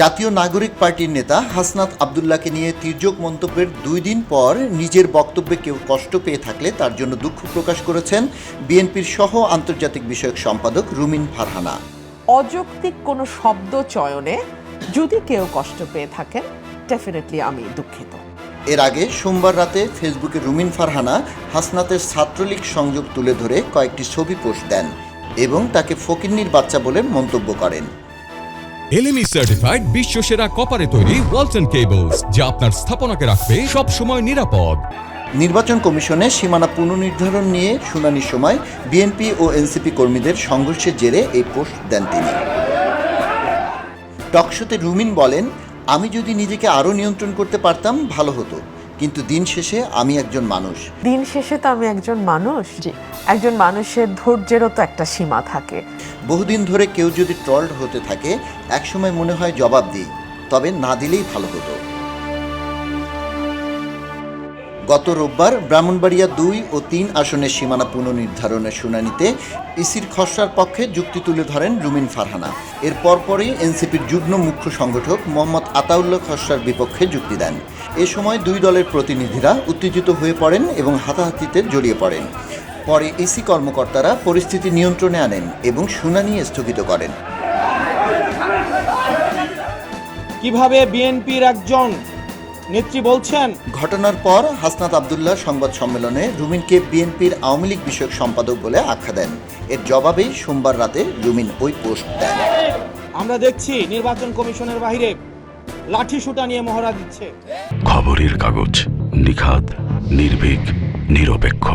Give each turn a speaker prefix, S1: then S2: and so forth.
S1: জাতীয় নাগরিক পার্টির নেতা হাসনাত আবদুল্লাহকে নিয়ে তির্যক মন্তব্যের দুই দিন পর নিজের বক্তব্যে কেউ কষ্ট পেয়ে থাকলে তার জন্য দুঃখ প্রকাশ করেছেন বিএনপির সহ আন্তর্জাতিক বিষয়ক সম্পাদক রুমিন ফারহানা।
S2: অযৌক্তিক কোনো শব্দ চয়নে যদি কেউ কষ্ট পেয়ে থাকেন ডেফিনেটলি আমি দুঃখিত।
S1: এর আগে সোমবার রাতে ফেসবুকে রুমিন ফারহানা হাসনাতের ছাত্রলীগ সংযোগ তুলে ধরে কয়েকটি ছবি পোস্ট দেন এবং তাকে ফকিন্নির বাচ্চা বলে মন্তব্য করেন।
S3: এলএমই সার্টিফাইড বিশ্ব সেরা কপারে তৈরি ওয়ালটন কেবলস যা আপনার স্থাপনাকে রাখবে সব সময় নিরাপদ।
S1: নির্বাচন কমিশনের সীমানা পুনর্নির্ধারণ নিয়ে শুনানির সময় বিএনপি ও এনসিপি কর্মীদের সংঘর্ষের জেরে এই পোস্ট দেন তিনি। টকশোতে রুমিন বলেন, আমি যদি নিজেকে আরও নিয়ন্ত্রণ করতে পারতাম, ভালো হতো। কিন্তু দিন শেষে আমি একজন মানুষ।
S2: দিন শেষে তো আমি একজন মানুষ? একজন মানুষের ধৈর্যেরও তো একটা সীমা থাকে।
S1: বহুদিন ধরে কেউ যদি ট্রল্ড হতে থাকে একসময় মনে হয় জবাব দিই তবে না দিলেই ভালো হতো। গত রোববার ব্রাহ্মণবাড়িয়া দুই ও তিন আসনের সীমানা পুনর্নির্ধারণের শুনানিতে ইসির খসড়ার পক্ষে যুক্তি তুলে ধরেন রুমিন ফারহানা। এর পরপরই এনসিপির যুগ্ম মুখ্য সংগঠক মোহাম্মদ আতাউল্লাহ খসড়ার বিপক্ষে যুক্তি দেন। এ সময় দুই দলের প্রতিনিধিরা উত্তেজিত হয়ে পড়েন এবং হাতাহাতিতে জড়িয়ে পড়েন। পরে ইসি কর্মকর্তারা পরিস্থিতি নিয়ন্ত্রণে আনেন এবং শুনানি স্থগিত করেন।
S4: কীভাবে বিএনপির একজন নেত্রী বলছেন
S1: ঘটনার পর হাসনাত আবদুল্লাহ সংবাদ সম্মেলনে রুমিনকে বিএনপির আওয়ামী লীগ বিষয়ক সম্পাদক বলে আখ্যা দেন। এর জবাবেই সোমবার রাতে রুমিন ওই পোস্ট দেন।
S4: আমরা দেখছি নির্বাচন কমিশনের বাহিরে লাঠি সুটা নিয়ে মহড়া দিচ্ছে।
S5: খবরের কাগজ নিখাত নির্ভীক নিরপেক্ষ।